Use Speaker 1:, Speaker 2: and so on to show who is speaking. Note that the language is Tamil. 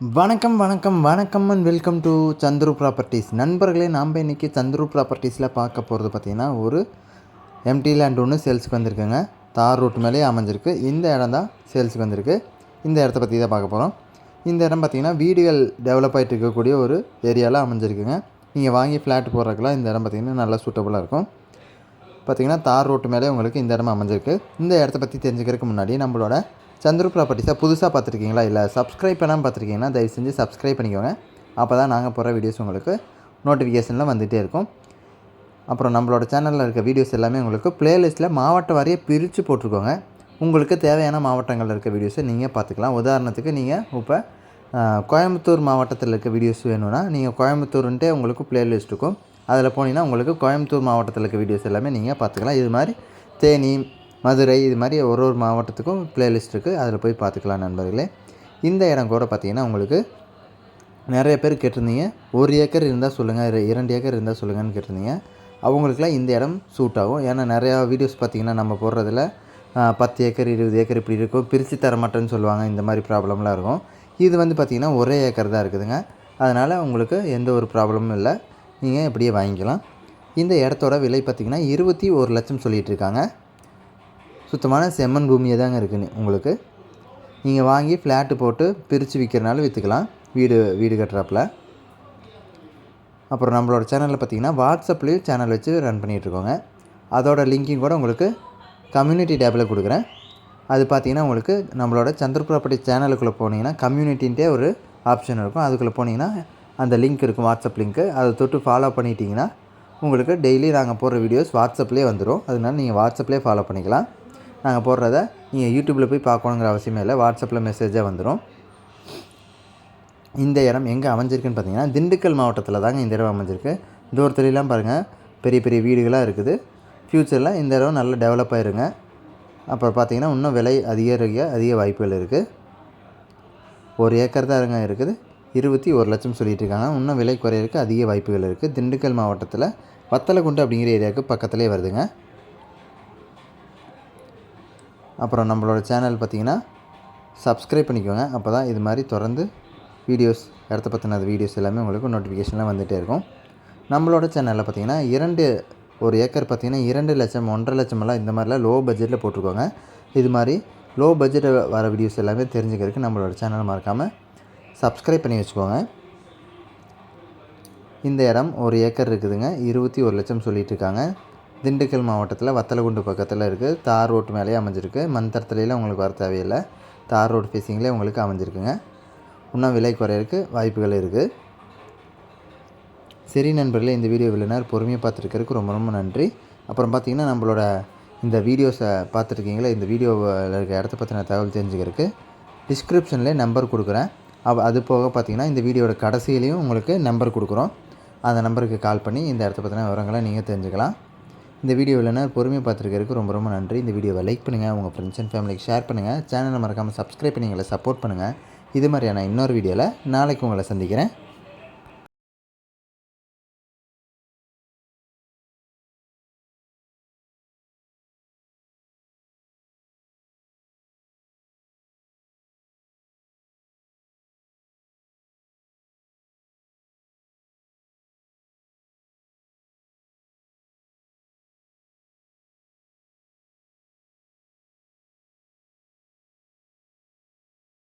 Speaker 1: வணக்கம் வணக்கம் வணக்கம் and welcome to Chandru properties நண்பர்களே நாம் இன்றைக்கி சந்துரு ப்ராப்பர்ட்டிஸில் பார்க்க போகிறது பார்த்திங்கன்னா ஒரு எம்டி லேண்ட் ஒன்று சேல்ஸுக்கு வந்திருக்குங்க. தார் ரூட் மேலேயே அமைஞ்சிருக்கு. இந்த இடம் தான் சேல்ஸுக்கு வந்திருக்கு. இந்த இடத்த பற்றி தான் பார்க்க போகிறோம் இந்த இடம் பார்த்திங்கன்னா வீடுகள் டெவலப் ஆகிட்டு இருக்கக்கூடிய ஒரு ஏரியாவில் அமைஞ்சிருக்குங்க. நீங்கள் வாங்கி ஃப்ளாட் போடுறதுக்கெலாம் இந்த இடம் பார்த்திங்கன்னா நல்லா சூட்டபுளாக இருக்கும். பார்த்திங்கன்னா தார் ரோட்டு மேலே உங்களுக்கு இந்த இடம் அமைஞ்சிருக்கு. இந்த இடத்த பற்றி தெரிஞ்சுக்கிறதுக்கு முன்னாடி நம்மளோட சந்துரு ப்ராப்பர்ட்டிஸாக புதுசாக பார்த்துருக்கீங்களா? இல்லை சப்ஸ்கிரைப் பண்ணாமல் பார்த்துருக்கீங்கன்னா தயவு செஞ்சு சப்ஸ்கிரைப் பண்ணிக்கோங்க. அப்போ தான் நாங்கள் போகிற வீடியோஸ் உங்களுக்கு நோட்டிஃபிகேஷனில் வந்துகிட்டே இருக்கும். அப்புறம் நம்மளோட சேனலில் இருக்க வீடியோஸ் எல்லாமே உங்களுக்கு ப்ளேலிஸ்ட்டில் மாவட்ட வரைய பிரித்து போட்டிருக்கோங்க. உங்களுக்கு தேவையான மாவட்டங்களில் இருக்க வீடியோஸை நீங்கள் பார்த்துக்கலாம். உதாரணத்துக்கு நீங்கள் இப்போ கோயம்புத்தூர் மாவட்டத்தில் இருக்க வீடியோஸ் வேணும்னா நீங்கள் கோயம்புத்தூருன்ட்டே உங்களுக்கு ப்ளேலிஸ்ட் இருக்கும். அதில் போனீங்கன்னா உங்களுக்கு கோயம்புத்தூர் மாவட்டத்தில் இருக்க வீடியோஸ் எல்லாமே நீங்கள் பார்த்துக்கலாம். இது மாதிரி தேனி மதுரை இது மாதிரி ஒரு ஒரு மாவட்டத்துக்கும் ப்ளேலிஸ்ட் இருக்குது அதில் போய் பார்த்துக்கலாம் நண்பர்களே. இந்த இடம் கூட பார்த்தீங்கன்னா உங்களுக்கு நிறைய பேர் கேட்டிருந்தீங்க. ஒரு ஏக்கர் இருந்தால் சொல்லுங்கள் இரண்டு ஏக்கர் இருந்தால் சொல்லுங்கன்னு கேட்டிருந்தீங்க. அவங்களுக்குலாம் இந்த இடம் சூட் ஆகும். ஏன்னா நிறையா வீடியோஸ் பார்த்தீங்கன்னா நம்ம போடுறதுல பத்து ஏக்கர் இருபது ஏக்கர் இப்படி இருக்கும். பிரித்து தர மாட்டேன்னு சொல்லுவாங்க. இந்த மாதிரி ப்ராப்ளம்லாம் இருக்கும். இது வந்து பார்த்திங்கன்னா ஒரே ஏக்கர் தான் இருக்குதுங்க. அதனால் உங்களுக்கு எந்த ஒரு ப்ராப்ளமும் இல்லை. நீங்கள் இப்படியே வாங்கிக்கலாம். இந்த இடத்தோட விலை பார்த்திங்கன்னா இருபத்தி ஒரு லட்சம் சொல்லிகிட்டு இருக்காங்க. சுத்தமான செம்மண் பூமியாக தாங்க இருக்குது உங்களுக்கு. நீங்கள் வாங்கி ஃப்ளாட்டு போட்டு பிரித்து விற்கிறனால விற்றுக்கலாம் வீடு வீடு கட்டுறாப்புல. அப்புறம் நம்மளோட சேனலில் பார்த்தீங்கன்னா வாட்ஸ்அப்லேயும் சேனல் வச்சு ரன் பண்ணிகிட்ருக்கோங்க அதோட லிங்கிங் கூட உங்களுக்கு கம்யூனிட்டி டேப்பில் கொடுக்குறேன். அது பார்த்தீங்கன்னா உங்களுக்கு நம்மளோட சந்திர ப்ராப்பர்ட்டி சேனலுக்குள்ளே போனீங்கன்னா கம்யூனிட்டின்ட்டே ஒரு ஆப்ஷன் இருக்கும். அதுக்குள்ளே போனீங்கன்னா அந்த லிங்க் இருக்கும் வாட்ஸ்அப் லிங்க்கு அதை தொட்டு ஃபாலோ பண்ணிட்டீங்கன்னா உங்களுக்கு டெய்லி நாங்கள் போடுற வீடியோஸ் வாட்ஸ்அப்லேயே வந்துடும் அதனால நீங்கள் வாட்ஸ்அப்லேயே ஃபாலோ பண்ணிக்கலாம். நாங்கள் போடுறத நீங்கள் யூடியூப்பில் போய் பார்க்கணுங்கிற அவசியமே இல்லை. வாட்ஸ்அப்பில் மெசேஜாக வந்துடும் இந்த இடம் எங்கே அமைஞ்சிருக்குன்னு பார்த்தீங்கன்னா திண்டுக்கல் மாவட்டத்தில் தாங்க இந்த இடம் அமைஞ்சிருக்கு. தூரத்துலலாம் பாருங்கள் பெரிய பெரிய வீடுகளாக இருக்குது. ஃப்யூச்சரில் இந்த இடம் நல்லா டெவலப் ஆயிருங்க. அப்புறம் பார்த்தீங்கன்னா இன்னும் விலை அதிகரிக்க அதிக வாய்ப்புகள் இருக்குது ஒரு ஏக்கர் தான் இருங்க இருக்குது. இருபத்தி ஒரு லட்சம் சொல்லிட்டு இருக்காங்க. இன்னும் விலை குறையிறதுக்கு அதிக வாய்ப்புகள் இருக்குது திண்டுக்கல் மாவட்டத்தில் வத்தலக்குண்டு அப்படிங்கிற ஏரியாவுக்கு பக்கத்துலேயே வருதுங்க. அப்புறம் நம்மளோட சேனல் பார்த்தீங்கன்னா சப்ஸ்கிரைப் பண்ணிக்கோங்க. அப்போ தான் இது மாதிரி தொடர்ந்து வீடியோஸ் இடத்த பற்றின வீடியோஸ் எல்லாமே உங்களுக்கு நோட்டிஃபிகேஷன்லாம் வந்துகிட்டே இருக்கும். நம்மளோட சேனலில் பார்த்தீங்கன்னா இரண்டு ஒரு ஏக்கர் பார்த்திங்கன்னா இரண்டு லட்சம் ஒன்றரை லட்சமெல்லாம் இந்த மாதிரிலாம் லோ பட்ஜெட்டில் போட்டிருக்கோங்க. இது மாதிரி லோ பட்ஜெட்டில் வர வீடியோஸ் எல்லாமே தெரிஞ்சுக்கிறதுக்கு நம்மளோட சேனலை மறக்காமல் சப்ஸ்கிரைப் பண்ணி வச்சுக்கோங்க. இந்த இடம் ஒரு ஏக்கர் இருக்குதுங்க. இருபத்தி ஒரு லட்சம் சொல்லிகிட்டு இருக்காங்க. திண்டுக்கல் மாவட்டத்தில் வத்தலகுண்டு பக்கத்தில் இருக்குது தார் ரோட்டு மேலேயே அமைஞ்சிருக்கு. மந்தரத்துலையில் உங்களுக்கு வர தேவையில்லை. தார் ரோடு ஃபேஸிங்லேயே உங்களுக்கு அமைஞ்சிருக்குங்க. இன்னும் விலை குறையிறதுக்கு வாய்ப்புகள் இருக்குது சரி நண்பர்களே இந்த வீடியோ இவ்வளோ பொறுமையாக பார்த்துருக்கிறதுக்கு ரொம்ப ரொம்ப நன்றி. அப்புறம் பார்த்தீங்கன்னா நம்மளோட இந்த வீடியோஸை பார்த்துருக்கீங்களா? இந்த வீடியோவில் இருக்க இடத்த பற்றின தகவல் தெரிஞ்சுக்கிறதுக்கு டிஸ்கிரிப்ஷன்லேயே நம்பர் கொடுக்குறேன். அவ அது போக பார்த்தீங்கன்னா இந்த வீடியோட கடைசியிலையும் உங்களுக்கு நம்பர் கொடுக்குறோம். அந்த நம்பருக்கு கால் பண்ணி இந்த இடத்த பற்றின விவரங்களை நீங்கள் தெரிஞ்சுக்கலாம். இந்த வீடியோ இல்லைன்னா பொறுமையாக பார்த்துருக்கறதுக்கு ரொம்ப ரொம்ப நன்றி. இந்த வீடியோவை லைக் பண்ணுங்கள் உங்கள் ஃப்ரெண்ட்ஸ் அண்ட் ஃபேமிலிக்கு ஷேர் பண்ணுங்கள் சேனலை மறக்காமல் சப்ஸ்கிரைப் பண்ணி எங்களை சப்போர்ட் பண்ணுங்கள் இது மாதிரியான இன்னொரு வீடியோவில் நாளைக்கு உங்களை சந்திக்கிறேன்.